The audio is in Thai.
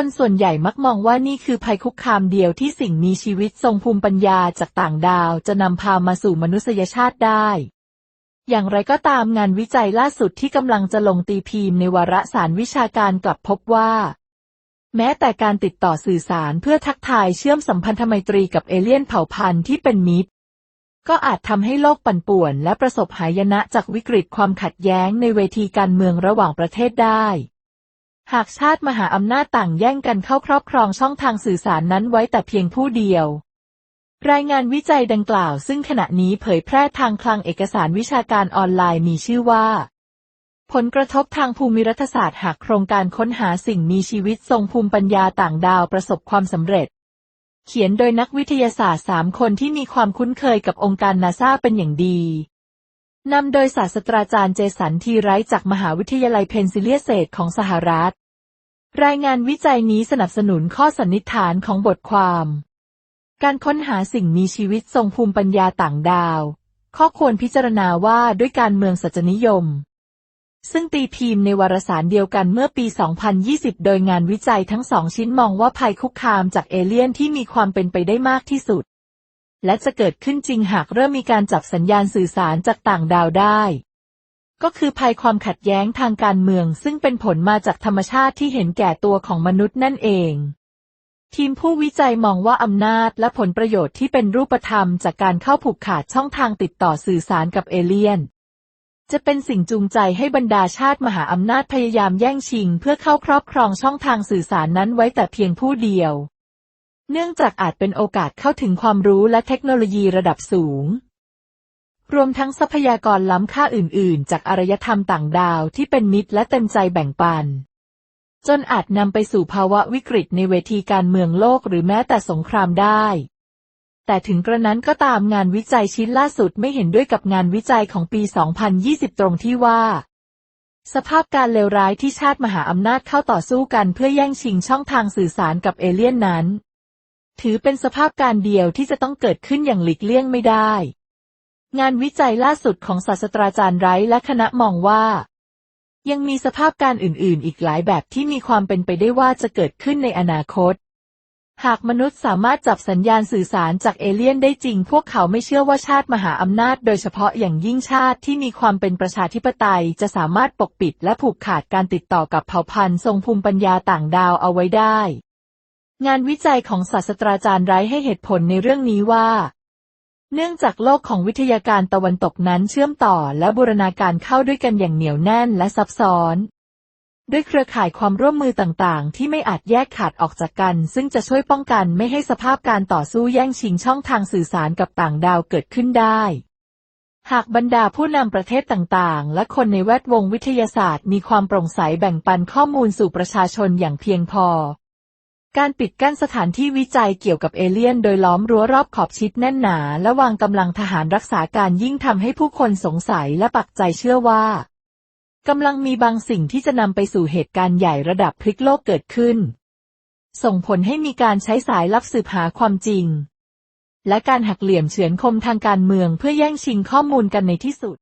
คนส่วนใหญ่มักมองว่านี่คือภัยคุกคามเดียวที่สิ่งมีชีวิตทรงภูมิปัญญาจากต่างดาวจะนำพามาสู่มนุษยชาติได้ อย่างไรก็ตามงานวิจัยล่าสุดที่กำลังจะลงตีพิมพ์ในวารสารวิชาการกลับพบว่า แม้แต่การติดต่อสื่อสารเพื่อทักทายเชื่อมสัมพันธไมตรีกับเอเลี่ยนเผ่าพันธุ์ที่เป็นมิตรก็อาจทำให้โลกปั่นป่วนและประสบหายนะจากวิกฤตความขัดแย้งในเวทีการเมืองระหว่างประเทศได้ หากชาติมหาอำนาจต่างแย่งกันเข้าครอบครองช่องทางสื่อสารนั้นไว้แต่เพียงผู้เดียว รายงานวิจัยดังกล่าวซึ่งขณะนี้เผยแพร่ทางคลังเอกสารวิชาการออนไลน์มีชื่อว่า ผลกระทบทางภูมิรัฐศาสตร์หากโครงการค้นหาสิ่งมีชีวิตทรงภูมิปัญญาต่างดาวประสบความสำเร็จ เขียนโดยนักวิทยาศาสตร์สามคนที่มีความคุ้นเคยกับองค์การนาซาเป็นอย่างดี นำโดยศาสตราจารย์เจสันทีไรท์จากมหาวิทยาลัยเพนซิลเลียเซตของสหรัฐ รายงานวิจัยนี้สนับสนุนข้อสันนิษฐานของบทความ การค้นหาสิ่งมีชีวิตทรงภูมิปัญญาต่างดาว ข้อควรพิจารณาว่าด้วยการเมืองสัจนิยม ซึ่งตีพิมพ์ในวารสารเดียวกันเมื่อปี 2020 โดยงานวิจัยทั้งสองชิ้นมองว่าภัยคุกคามจากเอเลี่ยนที่มีความเป็นไปได้มากที่สุด และจะเกิดขึ้นจริงหากเริ่มมีการจับสัญญาณสื่อสารจากต่างดาวได้ ก็คือภัยความขัดแย้งทางการเมือง ซึ่งเป็นผลมาจากธรรมชาติที่เห็นแก่ตัวของมนุษย์นั่นเอง ทีมผู้วิจัยมองว่าอำนาจและผลประโยชน์ที่เป็นรูปธรรม จากการเข้าผูกขาดช่องทางติดต่อสื่อสารกับเอเลี่ยนจะเป็นสิ่งจูงใจให้บรรดาชาติมหาอำนาจพยายามแย่งชิง เพื่อเข้าครอบครองช่องทางสื่อสารนั้นไว้แต่เพียงผู้เดียว เนื่องจากอาจเป็นโอกาสเข้าถึงความรู้และเทคโนโลยีระดับสูง รวมทั้งทรัพยากรล้ำค่าอื่น ๆ จากอารยธรรมต่างดาวที่เป็นมิตรและเต็มใจแบ่งปัน จนอาจนำไปสู่ภาวะวิกฤตในเวทีการเมืองโลกหรือแม้แต่สงครามได้ แต่ถึงกระนั้นก็ตามงานวิจัยชิ้นล่าสุดไม่เห็นด้วยกับงานวิจัยของปี 2020 ตรงที่ว่าสภาพการเลวร้ายที่ชาติมหาอำนาจเข้าต่อสู้กันเพื่อแย่งชิงช่องทางสื่อสารกับเอเลี่ยนนั้น ถือเป็นสภาพการเดียวที่จะต้องเกิดขึ้นอย่างหลีกเลี่ยงไม่ได้ งานวิจัยล่าสุดของศาสตราจารย์ไรท์และคณะมองว่า ยังมีสภาพการอื่น ๆ อีกหลายแบบที่มีความเป็นไปได้ว่าจะเกิดขึ้นในอนาคต หากมนุษย์สามารถจับสัญญาณสื่อสารจากเอเลี่ยนได้จริง พวกเขาไม่เชื่อว่าชาติมหาอำนาจ โดยเฉพาะอย่างยิ่งชาติที่มีความเป็นประชาธิปไตยจะสามารถปกปิดและผูกขาดการติดต่อกับเผ่าพันธุ์ทรงภูมิปัญญาต่างดาวเอาไว้ได้ งานวิจัยของศาสตราจารย์ไรท์ให้เหตุผลในเรื่องนี้ว่า เนื่องจากโลกของวิทยาการตะวันตกนั้นเชื่อมต่อและบูรณาการเข้าด้วยกันอย่างเหนียวแน่นและซับซ้อน ด้วยเครือข่ายความร่วมมือต่างๆ ที่ไม่อาจแยกขาดออกจากกัน ซึ่งจะช่วยป้องกันไม่ให้สภาพการต่อสู้แย่งชิงช่องทางสื่อสารกับต่างดาวเกิดขึ้นได้ หากบรรดาผู้นำประเทศต่างๆ และคนในแวดวงวิทยาศาสตร์ มีความโปร่งใสแบ่งปันข้อมูลสู่ประชาชนอย่างเพียงพอ การปิดกั้นสถานที่วิจัยเกี่ยวกับเอเลี่ยน โดยล้อมรั้วรอบขอบชิดแน่นหนา และวางกำลังทหารรักษาการยิ่งทำให้ผู้คนสงสัยและปักใจเชื่อว่ากำลังมีบางสิ่งที่จะนำไปสู่เหตุการณ์ใหญ่ระดับพลิกโลกเกิดขึ้น ส่งผลให้มีการใช้สายลับสืบหาความจริง และการหักเหลี่ยมเฉือนคมทางการเมืองเพื่อแย่งชิงข้อมูลกันในที่สุด